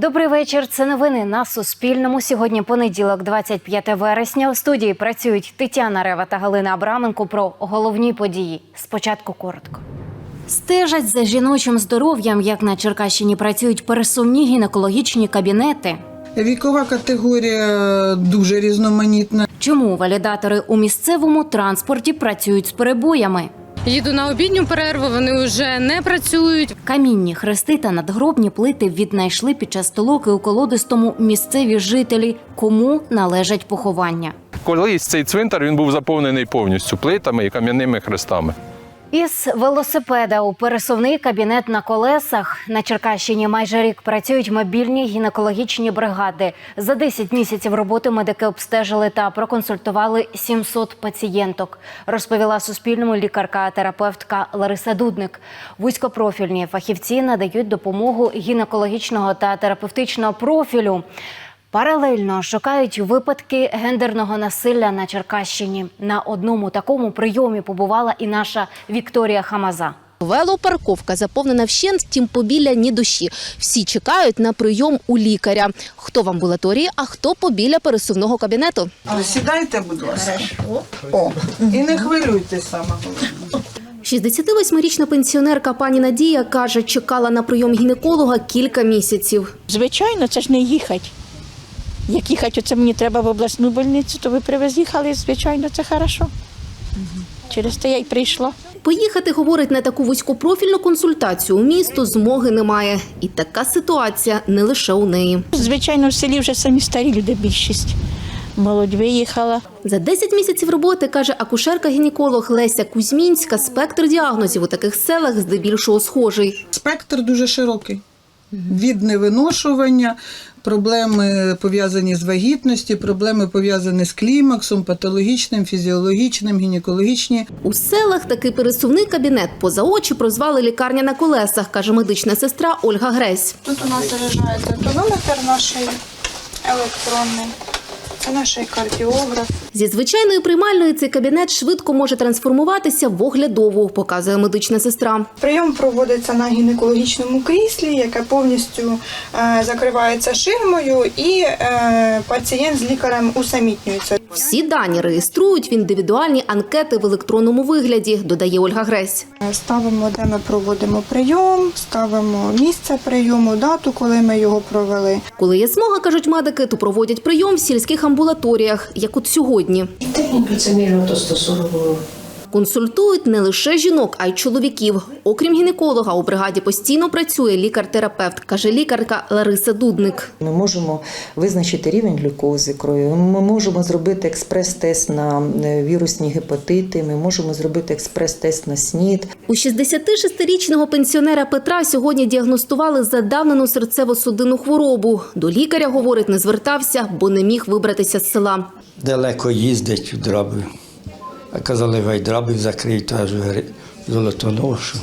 Добрий вечір. Це новини на Суспільному. Сьогодні понеділок, 25 вересня. У студії працюють Тетяна Рева та Галина Абраменко про головні події. Спочатку коротко. Стежать за жіночим здоров'ям, як на Черкащині працюють пересувні гінекологічні кабінети. Вікова категорія дуже різноманітна. Чому валідатори у місцевому транспорті працюють з перебоями? Їду на обідню перерву, вони вже не працюють. Камінні хрести та надгробні плити віднайшли під час толоки у колодистому місцеві жителі, кому належать поховання. Колись цей цвинтар він був заповнений повністю плитами і кам'яними хрестами. Із велосипеда у пересувний кабінет на колесах на Черкащині майже рік працюють мобільні гінекологічні бригади. За 10 місяців роботи медики обстежили та проконсультували 700 пацієнток. Розповіла Суспільному лікарка-терапевтка Лариса Дудник. Вузькопрофільні фахівці надають допомогу гінекологічного та терапевтичного профілю. Паралельно шукають випадки гендерного насилля на Черкащині. На одному такому прийомі побувала і наша Вікторія Хамаза. Велопарковка заповнена вщент, втім побіля ні душі. Всі чекають на прийом у лікаря. Хто в амбулаторії, а хто побіля пересувного кабінету. Сідайте, будь ласка. О, і не хвилюйтесь саме головне. 68-річна пенсіонерка пані Надія каже, чекала на прийом гінеколога кілька місяців. Звичайно, це ж не їхати. Як їхати, оце мені треба в обласну больницю, то ви привез'їхали, звичайно, це хорошо. Через те я й прийшла. Поїхати, говорить, на таку вузькопрофільну консультацію у місто змоги немає. І така ситуація не лише у неї. Звичайно, в селі вже самі старі люди більшість. Молодь виїхала. За 10 місяців роботи, каже акушерка-гінеколог Леся Кузьмінська, спектр діагнозів у таких селах здебільшого схожий. Спектр дуже широкий. Від невиношування, проблеми пов'язані з вагітністю, проблеми пов'язані з клімаксом, патологічним, фізіологічним, гінекологічні. У селах такий пересувний кабінет поза очі прозвали лікарня на колесах, каже медична сестра Ольга Гресь. Тут у нас заряджається тонометр наш електронний. Це наш кардіограф. Зі звичайної приймальної цей кабінет швидко може трансформуватися в оглядову, показує медична сестра. Прийом проводиться на гінекологічному кріслі, яке повністю е, закривається ширмою, і е, пацієнт з лікарем усамітнюється. Всі дані реєструють в індивідуальні анкети в електронному вигляді, додає Ольга Гресь. Е, Ставимо, де ми проводимо прийом, ставимо місце прийому, дату, коли ми його провели. Коли є змога, кажуть медики, то проводять прийом в сільських амбулаторіях, як от сьогодні. Техніку це мірно то 140 було. Консультують не лише жінок, а й чоловіків. Окрім гінеколога, у бригаді постійно працює лікар-терапевт, каже лікарка Лариса Дудник. Ми можемо визначити рівень глюкози крові. Ми можемо зробити експрес-тест на е, вірусні гепатити. Ми можемо зробити експрес-тест на СНІД. У 66-річного пенсіонера Петра сьогодні діагностували задавнену серцево-судинну хворобу. До лікаря, говорить, не звертався, бо не міг вибратися з села. Далеко їздить в Драбів. А казали, гай Драбів закриють аж золотоношу.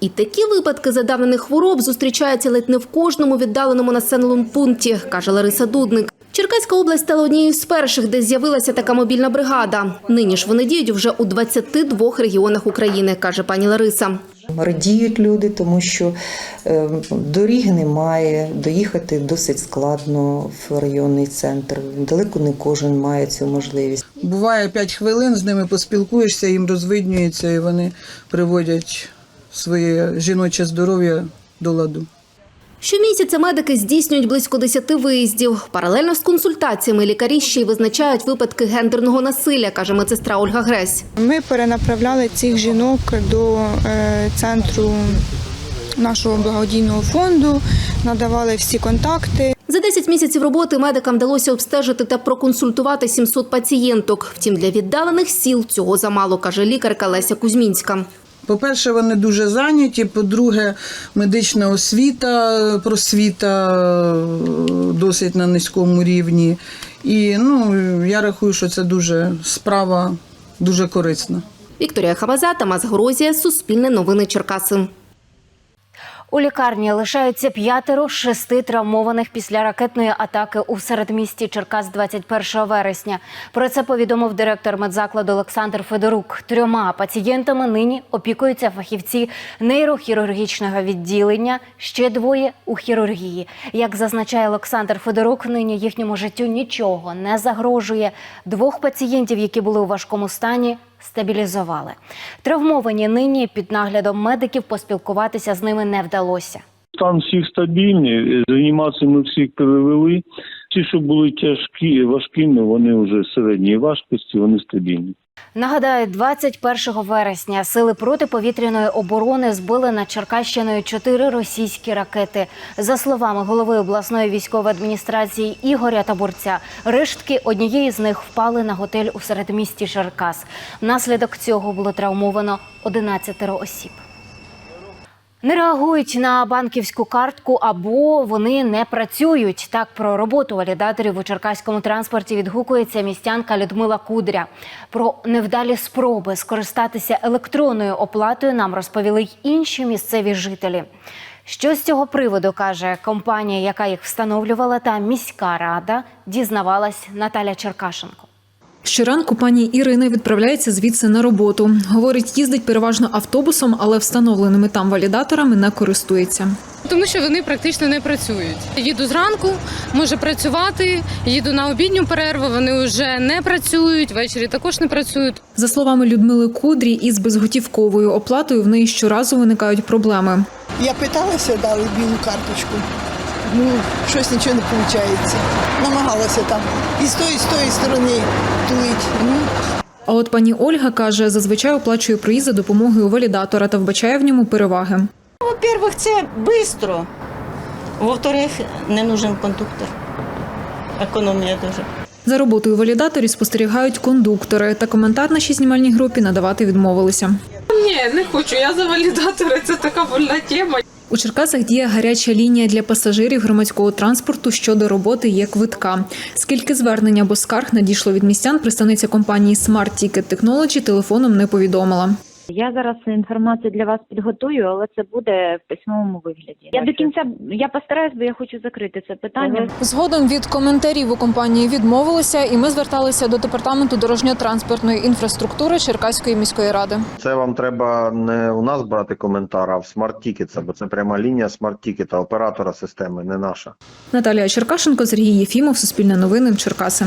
І такі випадки задавнених хвороб зустрічаються ледь не в кожному віддаленому населеному пункті, каже Лариса Дудник. Черкаська область стала однією з перших, де з'явилася така мобільна бригада. Нині ж вони діють вже у 22 регіонах України, каже пані Лариса. Радіють люди, тому що е, доріг немає, доїхати досить складно в районний центр. Далеко не кожен має цю можливість. Буває 5 хвилин, з ними поспілкуєшся, їм розвиднюється, і вони приводять своє жіноче здоров'я до ладу. Щомісяця медики здійснюють близько 10 виїздів. Паралельно з консультаціями лікарі ще й визначають випадки гендерного насилля, каже медсестра Ольга Гресь. Ми перенаправляли цих жінок до е, центру нашого благодійного фонду, надавали всі контакти. За 10 місяців роботи медикам вдалося обстежити та проконсультувати 700 пацієнток. Втім, для віддалених сіл цього замало, каже лікарка Леся Кузьмінська. По-перше, вони дуже зайняті. По-друге, медична освіта, просвіта е, досить на низькому рівні. І ну, я рахую, що це дуже справа дуже корисна. Вікторія Хамаза, Тамас Горозія, Суспільне новини Черкаси. У лікарні лишаються п'ятеро з шести травмованих після ракетної атаки у середмісті Черкас 21 вересня. Про це повідомив директор медзакладу Олександр Федорук. Трьома пацієнтами нині опікуються фахівці нейрохірургічного відділення. Ще двоє у хірургії. Як зазначає Олександр Федорук, нині їхньому життю нічого не загрожує. Двох пацієнтів, які були у важкому стані, стабілізували. Травмовані нині під наглядом медиків поспілкуватися з ними не вдалося. Стан всіх стабільний, реанімацію ми всіх перевели. Ті, що були тяжкі, важкими, вони вже середньої важкості, вони стабільні. Нагадаю, 21 вересня сили протиповітряної оборони збили над Черкащиною чотири російські ракети. За словами голови обласної військової адміністрації Ігоря Табурця, рештки однієї з них впали на готель у середмісті Черкас. Внаслідок цього було травмовано 11 осіб. Не реагують на банківську картку або вони не працюють. Так про роботу валідаторів у черкаському транспорті відгукується містянка Людмила Кудря. Про невдалі спроби скористатися електронною оплатою нам розповіли й інші місцеві жителі. Що з цього приводу каже компанія, яка їх встановлювала, та міська рада, дізнавалась Наталя Черкашенко. Щоранку пані Ірина відправляється звідси на роботу. Говорить, їздить переважно автобусом, але встановленими там валідаторами не користується. Тому що вони практично не працюють. Їду зранку, можу працювати, їду на обідню перерву, вони вже не працюють, ввечері також не працюють. За словами Людмили Кудрі, із безготівковою оплатою в неї щоразу виникають проблеми. Я питалася, дали білу карточку. Ну, щось нічого не виходить. Намагалася там і з тої, і з тої сторони тулить. Ну, А от пані Ольга каже, зазвичай оплачує проїзд за допомогою валідатора та вбачає в ньому переваги. Во-первых, це швидко. Во-вторых, не нужен кондуктор. Економія дуже. За роботою валідаторів спостерігають кондуктори, та коментар нашій знімальній групі надавати відмовилися. Ні, не хочу. Я за валідатори. Це така больна тема. У Черкасах діє гаряча лінія для пасажирів громадського транспорту щодо роботи є квитка. Скільки звернень або скарг надійшло від містян, представниця компанії Smart Ticket Technology телефоном не повідомила. Я зараз інформацію для вас підготую, але це буде в письмовому вигляді. Я до кінця я постараюсь, бо я хочу закрити це питання. Згодом від коментарів у компанії відмовилися, і ми зверталися до департаменту дорожньо-транспортної інфраструктури Черкаської міської ради. Це вам треба не у нас брати коментар, а в Tickets, бо це пряма лінія Ticket, оператора системи, не наша. Наталія Черкашенко, Сергій Єфімов, Суспільне новини, Черкаси.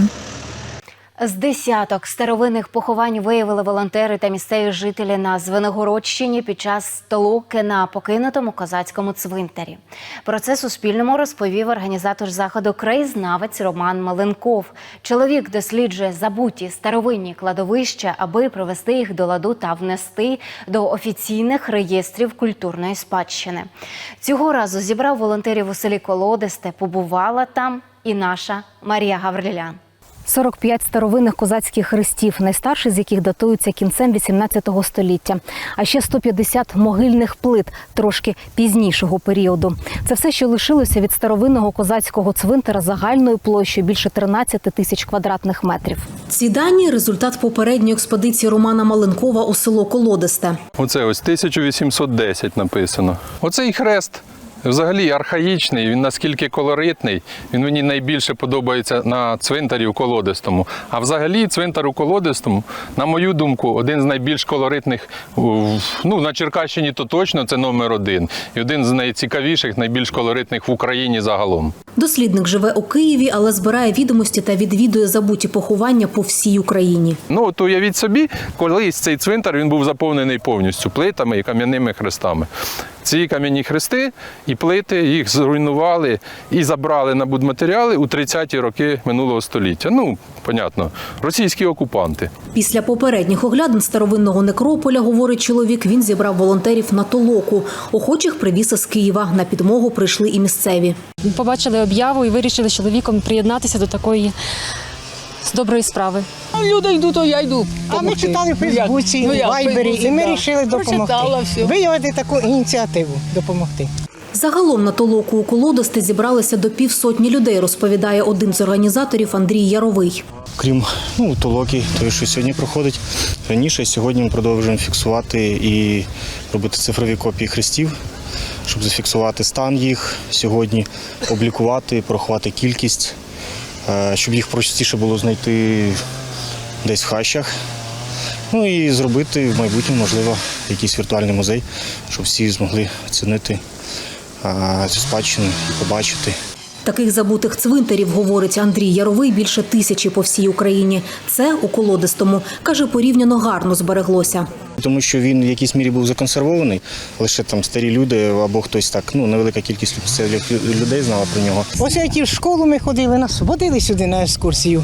З десяток старовинних поховань виявили волонтери та місцеві жителі на Звенигородщині під час толоки на покинутому козацькому цвинтарі. Про це Суспільному розповів організатор заходу краєзнавець Роман Маленков. Чоловік досліджує забуті старовинні кладовища, аби привести їх до ладу та внести до офіційних реєстрів культурної спадщини. Цього разу зібрав волонтерів у селі Колодесте. Побувала там і наша Марія Гаврилян. 45 старовинних козацьких хрестів, найстарший з яких датуються кінцем 18 століття, а ще 150 могильних плит трошки пізнішого періоду. Це все, що лишилося від старовинного козацького цвинтара загальною площею більше 13 тисяч квадратних метрів. Ці дані результат попередньої експедиції Романа Маленкова у село Колодесте. Оце ось 1810 написано. Оцей хрест. Взагалі архаїчний, він наскільки колоритний, він мені найбільше подобається на цвинтарі у Колодистому. А взагалі цвинтар у Колодистому, на мою думку, один з найбільш колоритних ну, на Черкащині то точно це номер один. І один з найцікавіших, найбільш колоритних в Україні загалом. Дослідник живе у Києві, але збирає відомості та відвідує забуті поховання по всій Україні. Ну, от уявіть собі, колись цей цвинтар він був заповнений повністю плитами і кам'яними хрестами. Ці кам'яні хрести і плити їх зруйнували і забрали на будматеріали у 30-ті роки минулого століття. Ну, понятно, російські окупанти. Після попередніх оглядин старовинного некрополя, говорить чоловік, він зібрав волонтерів на толоку. Охочих привіз із Києва. На підмогу прийшли і місцеві. Побачили об'яву і вирішили з чоловіком приєднатися до такої доброї справи. люди йдуть, то я йду. А ми читали в Фейсбуці, в Вайбері, і ми вирішили допомогти. Виявити таку ініціативу допомогти. Загалом на толоку у колодости зібралися до півсотні людей, розповідає один з організаторів Андрій Яровий. Крім ну, толоки, той, що сьогодні проходить раніше, сьогодні ми продовжуємо фіксувати і робити цифрові копії хрестів щоб зафіксувати стан їх сьогодні, облікувати, порахувати кількість, щоб їх простіше було знайти десь в хащах. Ну і зробити в майбутньому, можливо, якийсь віртуальний музей, щоб всі змогли оцінити е, цю спадщину і побачити. Таких забутих цвинтарів, говорить Андрій Яровий, більше тисячі по всій Україні. Це у колодистому. Каже, порівняно гарно збереглося. Тому що він в якійсь мірі був законсервований, лише там старі люди або хтось так, ну невелика кількість людей знала про нього. Ось ті в школу ми ходили, нас водили сюди на екскурсію.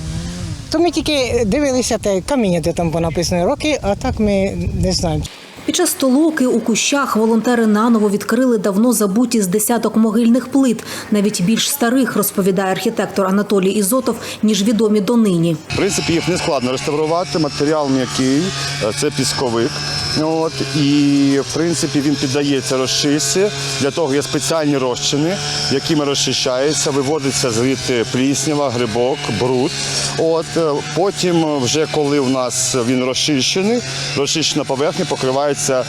То ми тільки дивилися те каміння, де там понаписано роки, а так ми не знаємо. Під час толоки у кущах волонтери наново відкрили давно забуті з десяток могильних плит, навіть більш старих, розповідає архітектор Анатолій Ізотов, ніж відомі донині. В принципі, їх не складно реставрувати. Матеріал м'який, е, це пісковик. От, і в принципі він піддається розчисті. Для того є спеціальні розчини, якими розчищається, виводиться звідти пліснява, грибок, бруд. От, е, потім, вже коли у нас він розчищений, розчищена поверхня покривається, е,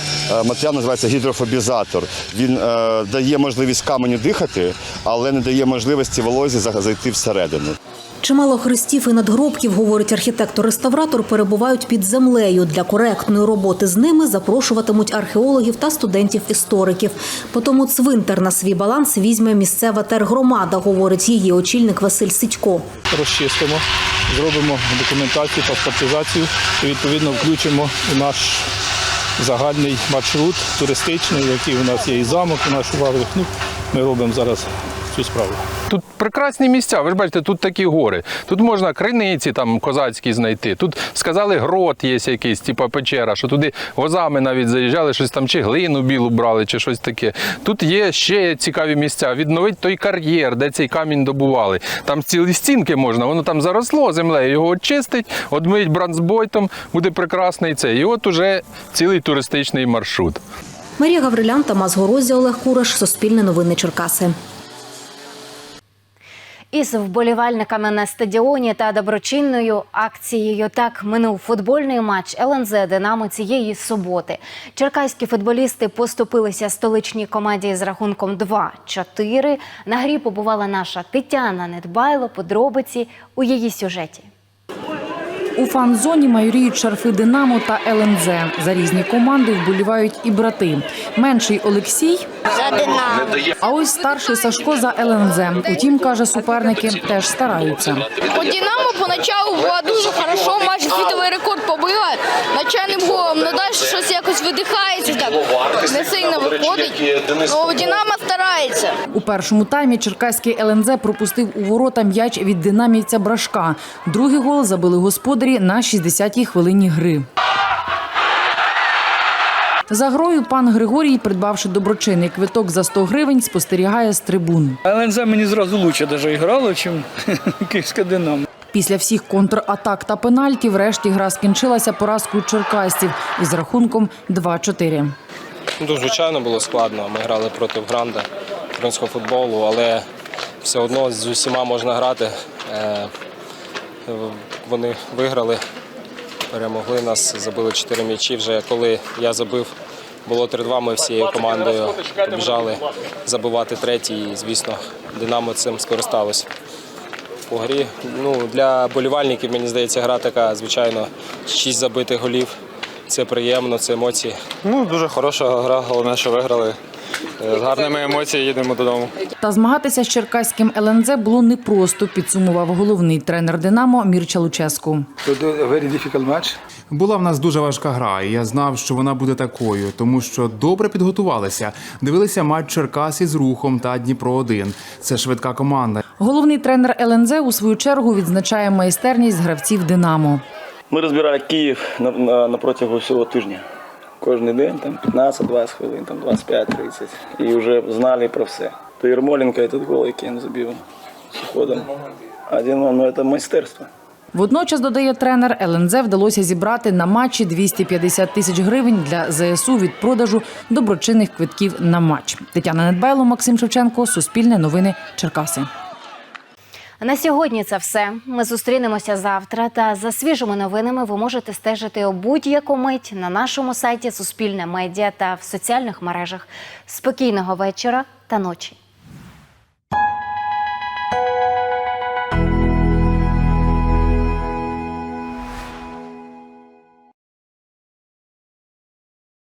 матеріал називається гідрофобізатор. Він е, дає можливість каменю дихати, але не дає можливості волозі за- зайти всередину. Чимало хрестів і надгробків, говорить архітектор-реставратор, перебувають під землею. Для коректної роботи з ними запрошуватимуть археологів та студентів-істориків. Потому цвинтар на свій баланс візьме місцева тергромада, говорить її очільник Василь Сідько. розчистимо, зробимо документацію, паспортизацію і відповідно включимо у наш загальний маршрут туристичний, який у нас є і замок, у нашу варвих. Ну, ми робимо зараз цю справу. Тут прекрасні місця. Ви ж бачите, тут такі гори. Тут можна криниці там козацькі знайти. Тут сказали, грот є якийсь, типу печера, що туди возами навіть заїжджали, щось там чи глину білу брали, чи щось таке. Тут є ще цікаві місця. Відновить той кар'єр, де цей камінь добували. Там цілі стінки можна, воно там заросло землею. Його очистить, одмить бронзбойтом, буде прекрасний цей. І от уже цілий туристичний маршрут. Марія Гаврилян, Тамас Горозія, Олег Кураш, Суспільне новини Черкаси. Із вболівальниками на стадіоні та доброчинною акцією так минув футбольний матч ЛНЗ Динамо цієї суботи. Черкаські футболісти поступилися столичній команді з рахунком 2-4. На грі побувала наша Тетяна Недбайло. Подробиці у її сюжеті. У фан-зоні майоріють шарфи Динамо та ЛНЗ. За різні команди вболівають і брати. Менший Олексій За Динамо. а ось старший Сашко за ЛНЗ. Утім, каже, суперники теж стараються. У Динамо поначалу було дуже хорошо, майже світовий рекорд побила начальним голом. Ну далі щось якось видихається, так не сильно виходить. Ну, Динамо старається. У першому таймі черкаський ЛНЗ пропустив у ворота м'яч від динамівця Брашка. Другий гол забили господарі на 60-й хвилині гри. За грою пан Григорій, придбавши доброчинний квиток за 100 гривень, спостерігає з трибун. ЛНЗ мені зразу лучше даже грало, ніж Київська Динамо. Після всіх контратак та пенальті, врешті гра скінчилася поразкою черкасців із рахунком 2-4. Ну, звичайно, було складно. Ми грали проти Гранда українського футболу, але все одно з усіма можна грати. Е, Вони виграли, перемогли нас, забили 4 м'ячі. Вже коли я забив, було 3-2, ми всією командою побіжали забивати третій. І, звісно, Динамо цим скористалося. По грі ну, для болівальників, мені здається, гра така, звичайно, 6 забитих голів. Це приємно, це емоції. Ну, дуже хороша гра, головне, що виграли. Е, З гарними емоціями їдемо додому. Та змагатися з черкаським ЛНЗ було непросто, підсумував головний тренер Динамо Мірча Луческу. Була в нас дуже важка гра, і я знав, що вона буде такою, тому що добре підготувалися. Дивилися матч Черкас із рухом та Дніпро 1 Це швидка команда. Головний тренер ЛНЗ у свою чергу відзначає майстерність гравців Динамо. Ми розбирали Київ на, на, на протягу всього тижня. Кожен день там 15-20 хвилин, там 25-30. І вже знали про все. То Єрмоленко, і гол, який він забив ходом. Один, ну, це майстерство. Водночас, додає тренер, ЛНЗ вдалося зібрати на матчі 250 тисяч гривень для ЗСУ від продажу доброчинних квитків на матч. Тетяна Недбайло, Максим Шевченко, Суспільне новини, Черкаси. На сьогодні це все. Ми зустрінемося завтра. Та за свіжими новинами ви можете стежити у будь-яку мить на нашому сайті Суспільне медіа та в соціальних мережах. Спокійного вечора та ночі.